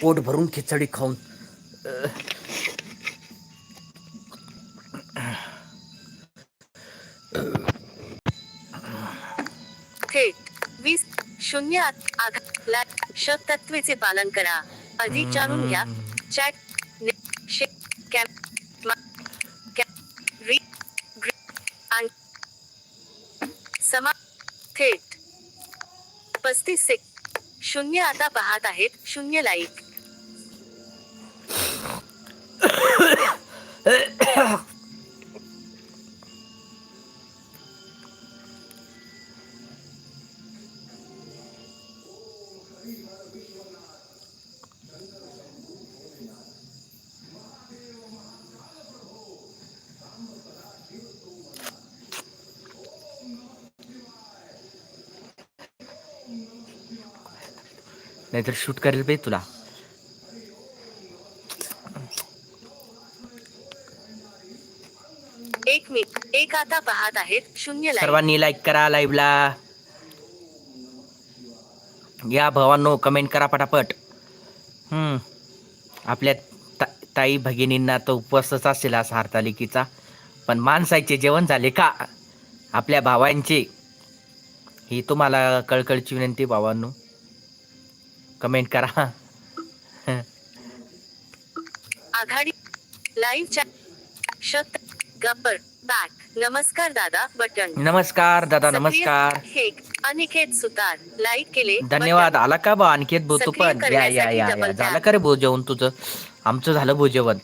पोट भरून खिचडी खाऊन. थेट वीस शून्य आत- आघात ला श तत्वेचे पालन करा. अधिक जाणून घ्या. चॅट समा थेट. पस्तीस सेक शून्य आता पाहत आहेत. शून्य लाईक. नाहीतर शूट करेल बे तुला एक मिनिट एक आता पाहत आहेत. शून्य सर्वांनी लाईक करा लाईव्हला या भावांनो कमेंट करा पटापट. हम्म. आपल्या ता ताई भगिनींना तो उपवासच असेल आज हरतालिकेचा पण माणसाचे जेवण झाले का? आपल्या भावांचे. ही तुम्हाला कळकळची विनंती भावांनो. कमेंट करा. आघाडी लाईव्ह चॅट गब्बर बॅक नमस्कार दादा. बटन. नमस्कार दादा नमस्कार. अनिकेत सुतार. लाईक केले धन्यवाद. आला का बा आणखी भाऊ? तू सक्रिय पण. या या करण्यासाठी या. double या tap. झालं का रे भाऊ जेवण तुझं? आमचं झालं भाऊ जेवण.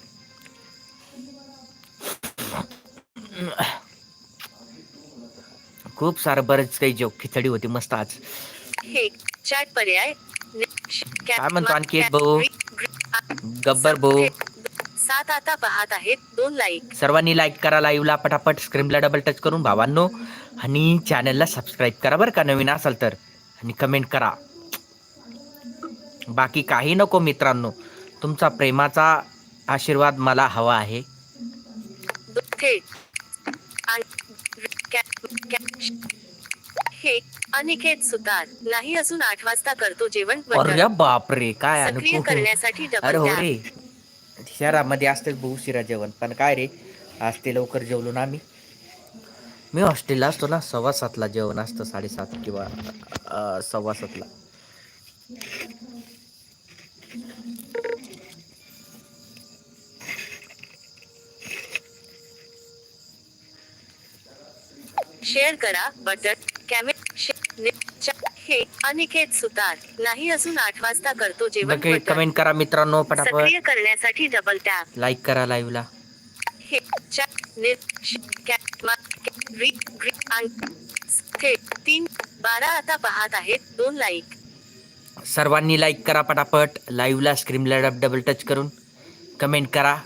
खूप सारं बरेच काही जेव खिचडी होती मस्त आज. हे चॅट पर्याय. काय म्हणतो अनिकेत भाऊ? गब्बर भाऊ? सात आता पाहत आहेत दोन लाईक सर्वांनी लाईक करा लाईव्हला पटापट स्क्रीनला डबल टच करून भावांनो आणि चॅनलला सबस्क्राईब करा बरं का नवीन असाल तर आणि कमेंट करा. बाकी काही नको मित्रांनो तुमचा प्रेमाचा आशीर्वाद मला हवा आहे. हे अनिकेत सुतार नाही अजून आठ वाजता करतो जेवण. अरे बापरे काय सक्रिय करण्यासाठी डबल शहरामध्ये असतेच भाऊ शिरा जेवण. पण काय रे आज ते लवकर जेवलो ना आम्ही. मी हॉस्टेलला असतो ना सव्वा सातला जेवण असतं साडेसात किंवा सव्वा सातला. शेअर करा बटन हे अनिकेत सुतार नाही अजून आठ वाजता करतो जेवण बटन. कमेंट करा मित्रांनो पटापट. करण्यासाठी डबल टॅप लाईक करा लाईव्हला हे चॅट निर श- कॅ- मा- कॅ- री ग्री आण- थेट तीन बारा आता पाहत आहेत. दोन लाईक सर्वांनी लाईक करा पटापट. लाईव्हला स्क्रीनला डब डबल टच करून. कमेंट करा.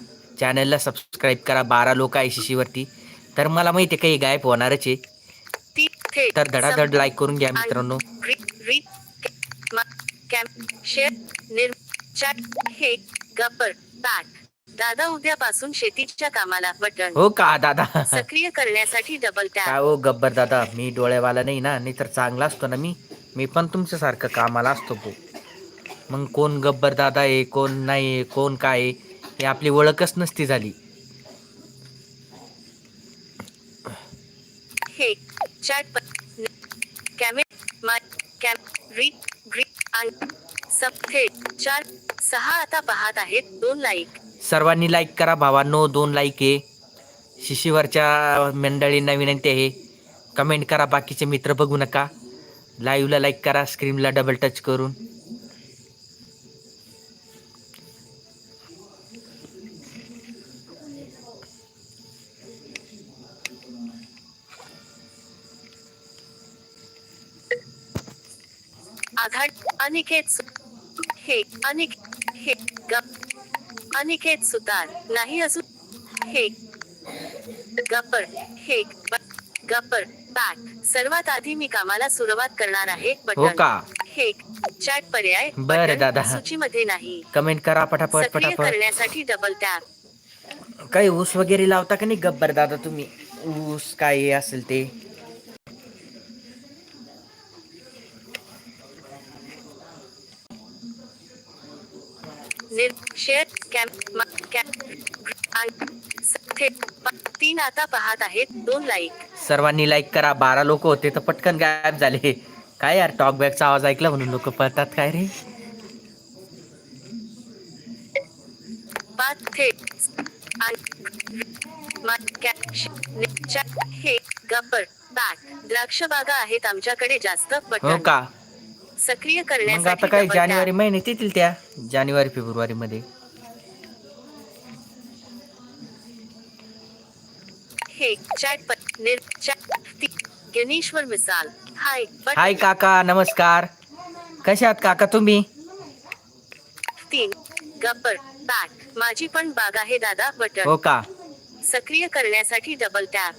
चॅनलला सबस्क्राईब करा. बारा लोक आहे शिशीवरती तर मला माहिती आहे काही गायब होणारच आहे. तर धडाधड लाईक करून घ्या मित्रांनो. दादा उद्यापासून शेतीच्या कामाला बटन. हो का दादा? सक्रिय करण्यासाठी डबल काय हो गब्बर दादा? मी डोळ्यावाला नाही ना नाही तर चांगला असतो ना मी. मी पण तुमच्यासारखं कामाला असतो भाऊ. मग कोण गब्बर दादा आहे कोण नाही कोण काय आहे हे आपली ओळखच नसती झाली हे चॅट कॅमे माय कॅम रीड ग्री आणि सब थेट चार सहा आता पाहत आहेत दोन लाईक सर्वांनी लाईक करा भावांनो दोन लाईक आहे. शिशीवरच्या मंडळींना विनंती आहे. कमेंट करा बाकीचे मित्र बघू नका. लाईव्हला लाईक करा स्क्रीनला डबल टच करून. अनिकेत हे अनिक हे अनिकेत सुतार. नाही अजून. हे गप्पर. हे गप्पर. बॅक सर्वात आधी मी कामाला सुरुवात करणार आहे हो बटन. का? हे चॅट पर्याय बरं, बटन दादा. सूचीमध्ये नाही. कमेंट करा पटापट सक्रिय पटापट. करण्यासाठी डबल टॅप काही ऊस वगैरे लावता का नाही गब्बर दादा तुम्ही? ऊस काय असेल ते? शेअर कॅम्प कॅम्प तीन आता पाहत आहेत. दोन लाईक सर्वांनी लाईक करा. बारा लोक होते तर पटकन गायब झाले. काय यार टॉक बॅगचा आवाज ऐकला म्हणून लोक पळतात काय रे? पाच थेट हे गब्बर द्राक्ष बागा आहेत आमच्याकडे जास्त हो का? सक्रिय मग आता करण्यासाठी काय double जानेवारी. महिन्यात येतील त्या? जानेवारी फेब्रुवारी मध्ये हे चॅट प- निर चॅट ती- गणेश्वर मिसाल. हाय बट हाय काका नमस्कार. कशा आहात काका तुम्ही? तीन गब्बर बॅक माझी पण बाग आहे दादा बटन. हो का? सक्रिय करण्यासाठी डबल टॅप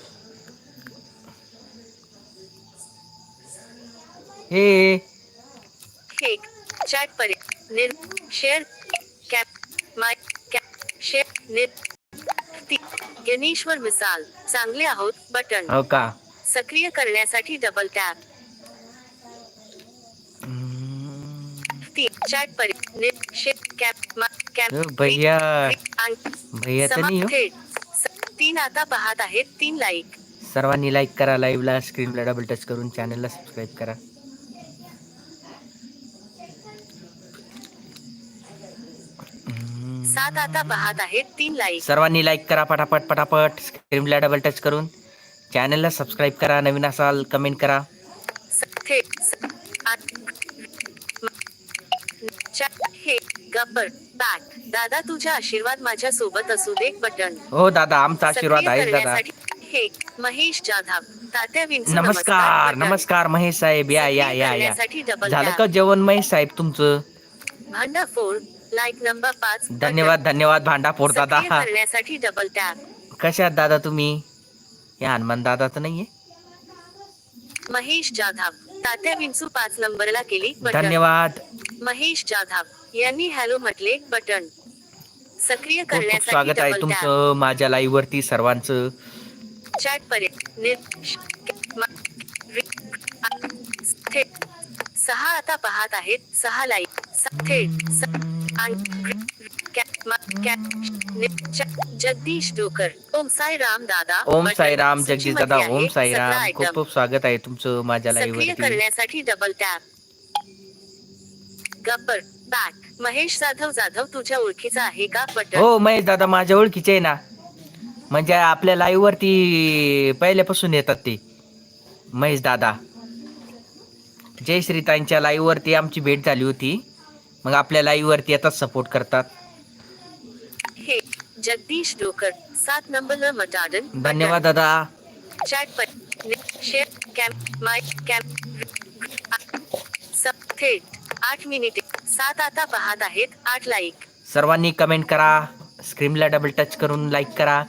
हे हे चॅट परे निर share cap my cap share निर गणेश्वर मिसाल चांगले आहोत. बटन हो का? सक्रिय करण्यासाठी डबल टॅप चॅट परे कॅप कॅप भैया. भैया तर नाही हो? तीन आता पाहत आहेत. तीन लाईक सर्वांनी लाईक करा. लाईव्हला स्क्रीनला डबल टच करून चॅनलला सबस्क्राईब करा. सात आता पाहत आहेत तीन लाईक सर्वांनी लाईक करा पटापट पटापट. स्क्रीनला डबल टच करून. चॅनलला सबस्क्राईब करा. नवीन असाल कमेंट करा. हे गब्बर दादा तुझा आशीर्वाद माझ्या सोबत असू दे बटन. हो दादा आमचा आशीर्वाद आहे दादा. हे महेश जाधव. तात्या विंचू नमस्कार. नमस्कार महेश साहेब. या या या या. झालं. का जेवण महेश साहेब तुमचं? भांडा फोड लाईक नंबर पाच. धन्यवाद धन्यवाद भांडा फोड सक्रिय दादा करण्यासाठी डबल टॅप कशा आहात दादा तुम्ही? हे हनुमान दादा तर नाहीये? महेश जाधव. तात्या विंचू पाच नंबरला केली धन्यवाद. महेश जाधव. यांनी हॅलो म्हटले बटन. सक्रिय करण्यासाठी स्वागत आहे तुमचं माझ्या लाईव्ह वरती सर्वांचं. चॅट परे निर श- क- मा- रि- आ- थेट सहा आता पाहत आहेत. सहा लाईक स- थेट. जगदीश डोकर ओम साई राम दादा ओम. साईराम जगदीश दादा ओम साईराम. खूप. खूप स्वागत आहे तुमचं माझ्या लाईव्ह सक्रिय करण्यासाठी double tap Gabbar back Mahesh Jadhav Jadhav तुझ्या ओळखीचा आहे का? बटन. हो महेश दादा माझ्या ओळखीचे आहे ना. म्हणजे आपल्या लाईव्ह वरती पहिल्यापासून येतात ते. महेश दादा. जय श्रीताईंच्या लाईव्ह वरती आमची भेट झाली होती. मग आपल्या लाईव्ह वरती येतात सपोर्ट करतात. हे जगदीश डोकर सात नंबर मटाडन धन्यवाद दादा. चॅट पर शेअर कॅम्प माय कॅम्प सब थेट आठ मिनिटे सात आता पाहत आहेत आठ लाईक सर्वांनी कमेंट करा स्क्रीनला डबल टच करून लाईक करा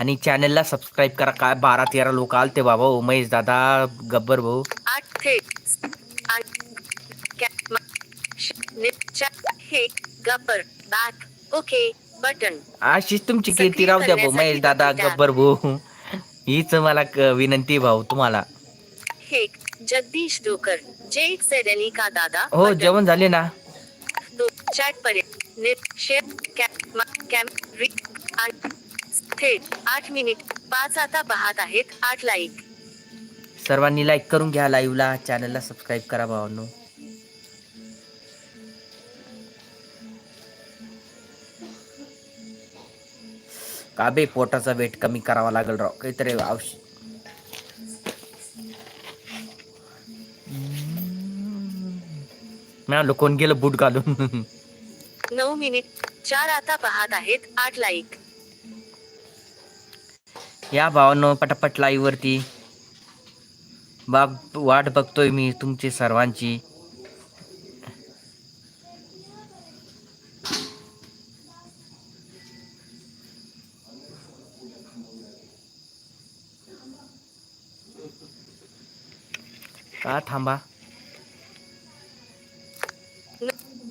आणि चॅनलला सबस्क्राईब करा. काय बारा तेरा लोक आलते बाबा ओ महेश दादा गब्बर भाऊ. आठ थेट आठ कॅम्प मा- श- नि- चॅट हे गब्बर. बॅक ओके बटन अशीच तुमची कीर्ती राहू द्या भाऊ. महेश दादा. गब्बर भाऊ. हीच मला विनंती भाऊ तुम्हाला. हे जगदीश डोकर जे सेडनी का दादा? हो. जेवण झाले ना. चॅट परे निर शेअर कॅम्प मा- कॅम्प रि आणि थेट आठ मिनिट पाच आता पाहत आहेत. आठ लाईक सर्वांनी लाईक करून घ्या. लाईव्हला चॅनलला सबस्क्राईब करा भावांनो. का बे पोटाचा वेट कमी करावा लागेल राव. काहीतरी औषध मिळालो कोण गेलं बूट घालून? नऊ मिनिट. चार आता पाहत आहेत आठ लाईक. या भावांनो पटापट लाईव्ह वरती बाग वाट बघतोय मी तुमची सर्वांची. का थांबा.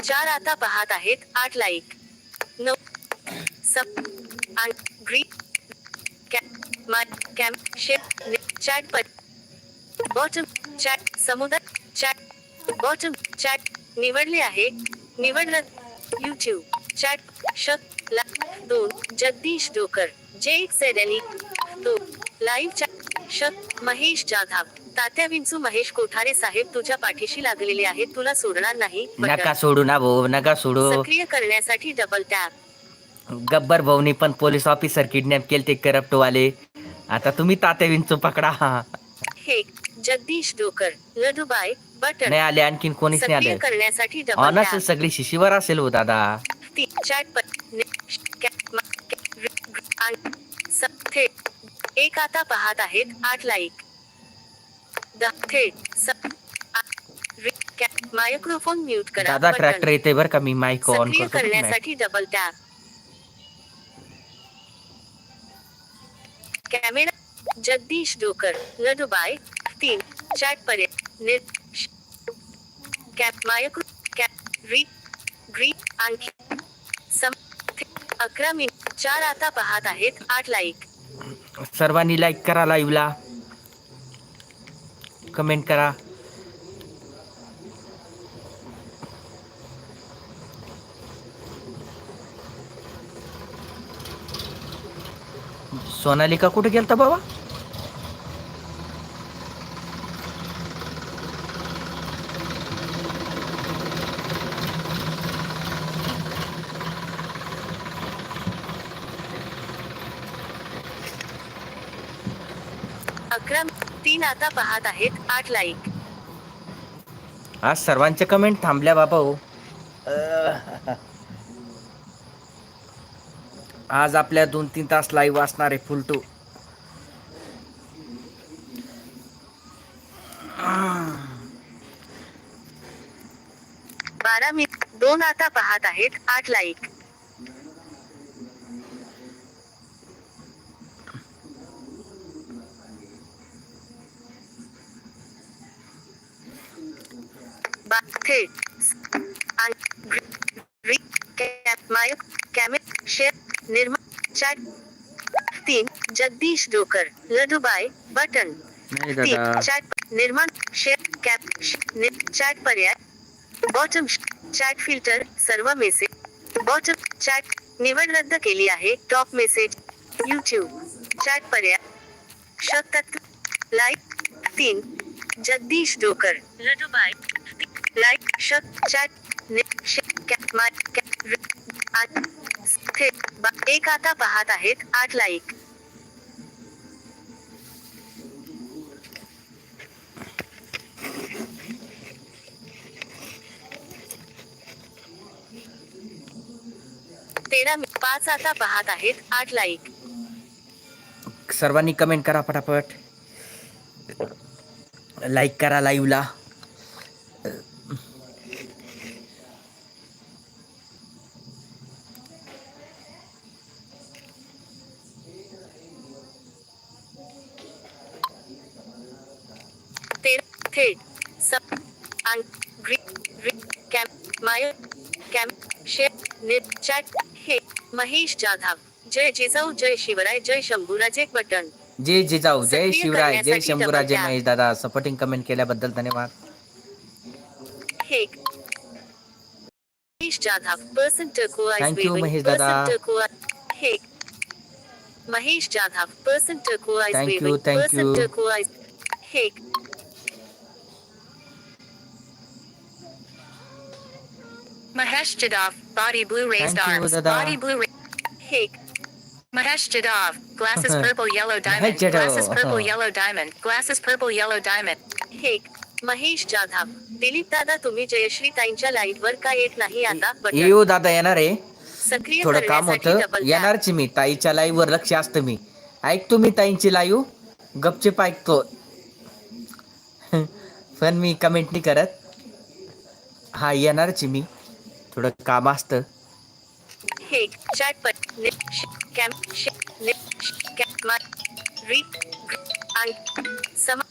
चार आता पाहत आहेत, आठ लाईक. नऊ सब नि- चॅट बॉटम चॅट, समुद्र चॅट, बॉटम चॅट निवडले आहे. निवडलं युट्यूब चॅट शक दोन, जगदीश डोकर, जे एक सेडनी दो, लाईव्ह चॅट शक महेश जाधव. तात्या विंचू महेश कोठारे साहेब तुझ्या पाठीशी लागलेले आहेत. तुला सोडणार नाही? बटन. नका सोडू ना भाऊ नका सोडू. सक्रिय करण्यासाठी डबल टॅप गब्बर भाऊनी पण पोलीस ऑफिसर किडनॅप केले ते करप्ट वाले. आता तुम्ही तात्या विंचू पकडा. हे जगदीश डोकर लडूबाई बटन नाही आले आणखीन कोणीच नाही सक्रिय आले. करण्यासाठी डबल ऑन टॅप असेल सगळी शिशीवर असेल हो दादा. ती चॅट पर ने- श- कॅ- म- कॅ- रि- ग- आण- स- थेट एक आता पाहत आहेत आठ लाईक मायक्रोफोन म्यूट करा दादा. ट्रॅक्टर येते बरं का मी माईक ऑन करतो? करण्यासाठी double tap camera Jagdish Dokar Ladubai तीन चॅट श- कॅप मायक्रो कॅप री ग्री आणखी सम अकरा मिनिट चार आता पाहत आहेत आठ लाईक सर्वांनी लाईक करा लाईव्हला कमेंट करा. सोनालिका कुठे गेलता बाबा? अकरा तीन आता पाहत आहेत आठ लाईक आज सर्वांचे कमेंट थांबल्या बाबा हो. आज आपल्या दोन तीन तास लाईव्ह असणार आहे फुल टू बारा मिनिट दोन आता पाहत आहेत आठ लाईक चॅट तीन जगदीश डोकर लडूबाई बटन। चॅट निर्माण शेअर कॅप चॅट पर्याय। बॉटम चॅट फ़िल्टर सर्व मेसेज बॉटम चॅट निवड रद्द केली आहे टॉप मेसेज यूट्यूब चॅट पर्याय। शतक लाईक तीन जगदीश डोकर लडूबाई एक आता पाहत आहेत आठ लाईक. तेरा पाच आता पाहत आहेत आठ लाईक. सर्वांनी कमेंट करा पटापट. लाईक करा लाईव्हला महेश जाधव। जय जिजाऊ जय शिवराय जय शंभूराजे बटन। जय जिजाऊ जय शिवराय जय शंभूराजे महेश दादा सपोर्टिंग कमेंट केल्याबद्दल धन्यवाद. महेश जाधव पर्सन you, महेश दादा. Mahesh Jadhav person Mahesh Jadhav, body blue raised arms, body blue. Ra- हे Mahesh Jadhav, glasses purple yellow diamond, glasses purple yellow diamond, glasses purple yellow diamond. हे महेश जाधव दिलीप दादा तुम्ही जयश्री ताईंच्या लाइट वर का येत नाही आता? बटन येऊ दादा येणार आहे. सक्रिय थोडं काम करण्यासाठी होतं. डबल येणारची मी. ताईच्या लाईव्ह वर लक्ष असतं मी. ऐकतो मी ताईंची लाईव्ह गपचेप ऐकतो. पण मी कमेंट नाही करत. हा येणारची मी. थोडं काम असतं. हे चॅट पर ने श- कॅम श- ने श- कॅम मा री ग्र- आण समा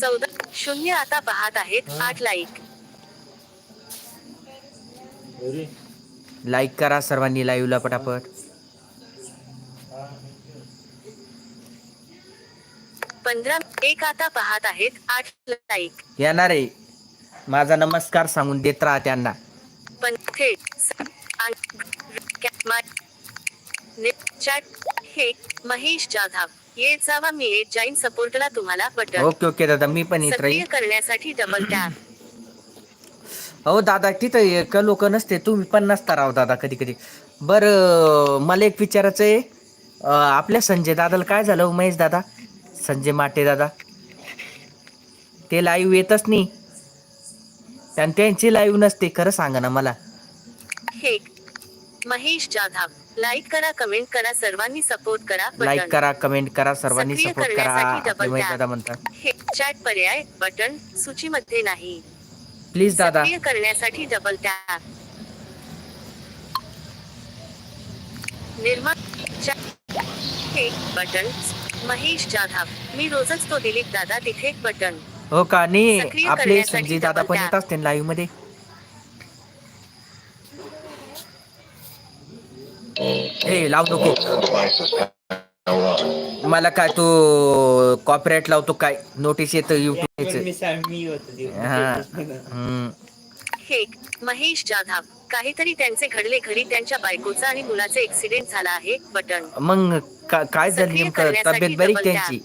चौदा शून्य आता पाहत आहेत आठ लाईक लाईक करा सर्वांनी लाईव्हला पटापट. पंधरा एक आता पाहत आहेत आठ लाईक येणार. आहे माझा नमस्कार सांगून देत राहा त्यांना. पण थेट हे महेश जाधव. ये जावा मी येत जाईन सपोर्टला तुम्हाला बटन. ओके ओके दादा मी पण येत सक्रिय राहील करण्यासाठी डबल टॅप हो दादा तिथं एक लोक नसते तुम्ही पण नसता राव दादा कधी कधी बरं मला एक विचारायचं आहे. अं, आपल्या संजय दादाला काय झालं हो, महेश दादा? संजय माटे दादा. ते लाईव्ह येतच नाही. आणि त्यांची लाईव्ह नसते खरं सांगा ना मला. हे महेश जाधव. लाईक करा कमेंट करा सर्वांनी सपोर्ट करा लाईक करा कमेंट करा सर्वांनी सक्रिय सपोर्ट करा. करण्यासाठी. दादा म्हणतात. हे चॅट पर्याय बटन सूचीमध्ये नाही. प्लीज दादा. सक्रिय करण्यासाठी डबल टॅप निर्माण चॅट हे बटन महेश जाधव. मी रोजच तो दिलीप दादा तिथे बटन हो का? नाही सक्रिय आपले करण्यासाठी संजय दादा double पण tap. येत असते लाईव्हमध्ये. ए लाव नको. मला काय तू कॉपीराईट लावतो काय? नोटीस येतं हा. हे महेश जाधव काहीतरी त्यांचे घडले घरी त्यांच्या बायकोचा आणि मुलाचा ऍक्सिडेंट झाला आहे बटन. मग का- काय झालं तब्येत बरी त्यांची?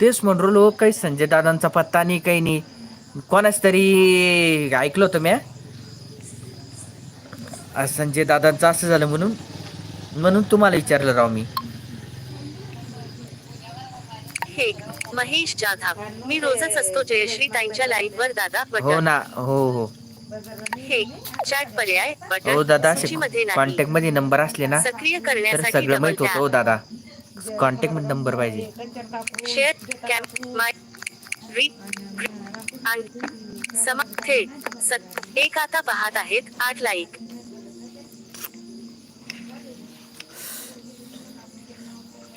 तेच म्हणलो काही संजय दादांचा पत्ता नाही काही नाही. कोणाच तरी ऐकलं होतं म्या? आज संजय दादांचं असं झालं म्हणून म्हणून तुम्हाला विचारलं राव मी. महेश जाधव मी रोजच असतो जयश्री ताईंच्या लाईव्ह वर दादा हो ना हो हो. हे चॅट पर्याय हो दादा कॉन्टॅक्टमध्ये नंबर असले ना सक्रिय करण्यासाठी सगळं माहीत होतं हो दादा. कॉन्टॅक्टमध्ये नंबर पाहिजे. शेअर कॅम्प माय समा थेट एक आता पाहत आहेत आठ लाईक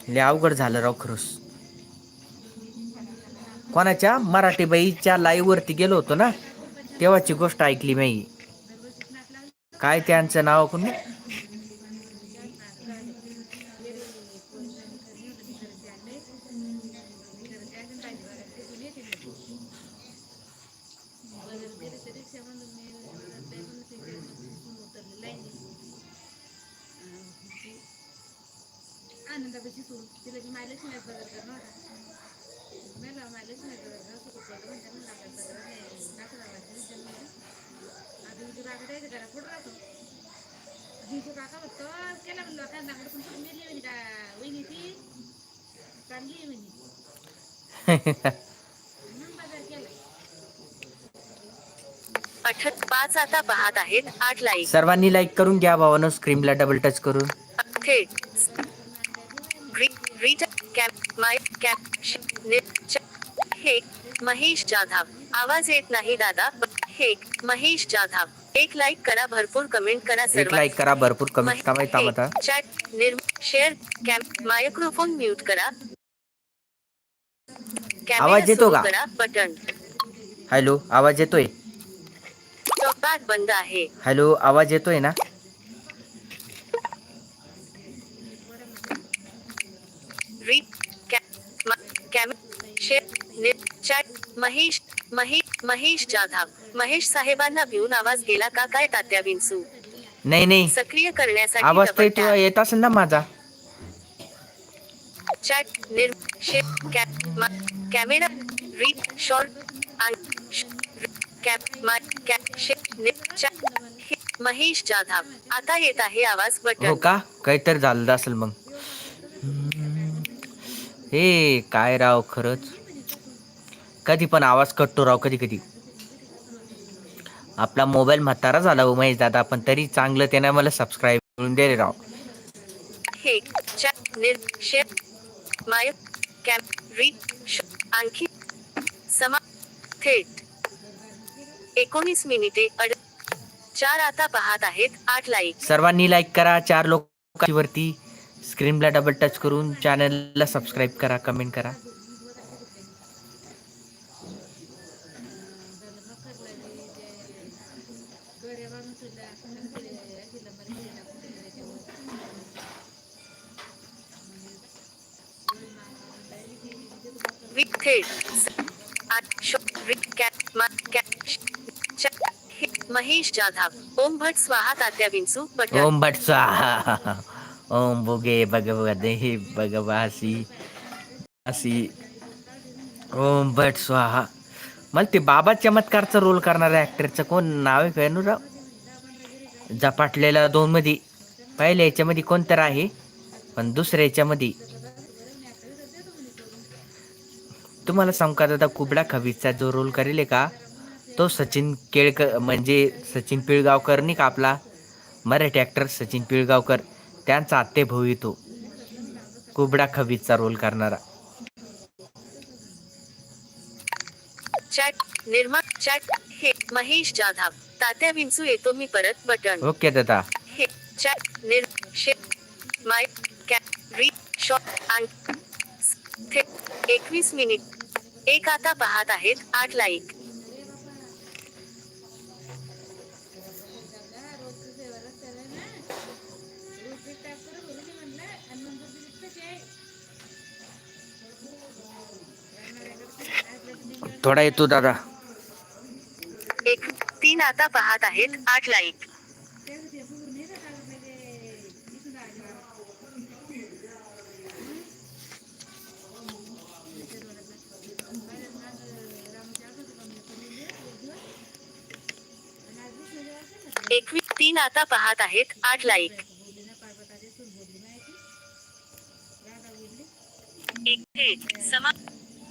लय अवघड झालं राव खरंच. कोणाच्या? मराठी बाईच्या वरती गेलो होतो ना तेव्हाची गोष्ट ऐकली मी. काय त्यांचं नाव कोणी? आनंदापाशी सोडून तिला मायलेज नाही बदल करणार मला मायलेज नाही बदल करणार म्हणजे म्हणून आपण नाही जन्म काका घरा पुढं राहतो. काका म्हणतो केला म्हणलं लोकांना पण तुम्ही मेली म्हणे का वहिनी ती चांगली आहे म्हणे. म्हणून बाजार केलाय अठ्ठ पाच आता पाहत आहेत. आठ लाईक सर्वांनी लाईक करून घ्या भावानं. स्क्रीनला डबल टच करून. थेट माय ने- च- हे महेश जाधव आवाज येत नाही दादा हे महेश जाधव एक लाईक करा भरपूर कमेंट करा एक लाईक करा भरपूर कमेंट थांबता चॅट निर्म शेअर कॅम्प मायक्रोफोन म्यूट करा आवाज येतो का? करा बटन हॅलो आवाज येतोय? बंद आहे. हॅलो आवाज येतोय ना री कॅ- म- कॅम शेअर ने- चॅट महेश महेश महेश जाधव महेश साहेबांना भिवून आवाज गेला का काय तात्या विंचू नाही नाही. सक्रिय करण्यासाठी आवाज तर double येतो असेल ना माझा. चॅट निर म- कॅमेरा रीड शॉर्ट कॅप मा- कॅ- शे- नि- चॅट महेश जाधव आता येत आहे आवाज हो बटन का? काहीतरी झालं असेल मग. हे काय राव खरंच? कधी पण आवाज कटतो राव कधी कधी. आपला मोबाईल म्हातारा झाला हो महेश दादा पण तरी चांगलं त्यानं मला सबस्क्राईब करून दे रे राव. हे आणखी समा थेट. एकोणीस मिनिटे अड चार आता पाहत आहेत आठ लाईक सर्वांनी लाईक करा चार लोकांवरती. स्क्रीनला डबल टच करून चॅनलला सबस्क्राईब करा कमेंट करा. महेश जाधव ओम भट स्वाहा तात्या विंचू ओम भट स्वाहा ओम भुगे भगवदे भगवासी असी. ओम भट स्वाहा. मला ते बाबा चमत्कारचा रोल करणाऱ्या ॲक्टरचं कोण नाव आहे काय झपाटलेला दोन मध्ये पहिल्या याच्यामध्ये कोणतर आहे पण दुसऱ्या याच्यामध्ये तुम्हाला सांगू का दादा कुबडा खवीचा जो रोल करेल का तो सचिन केळकर म्हणजे सचिन पिळगावकर नाही का आपला? मराठी ॲक्टर सचिन पिळगावकर. त्यांचा आत्ते भाऊ येतो. कुबडा खवीचा रोल करणारा. चॅट निर्मा चॅट हे महेश जाधव. तात्या विंचू येतो मी परत बटन. ओके दादा. हे चॅट निर शे माय री शॉट थे एकवीस मिनिट. एक आता पाहत आहेत आठ लाईक. थोडा येतो दादा. एक तीन आता पाहत आहेत आठ लाईक एकवीस तीन आता पाहत आहेत आठ लाईक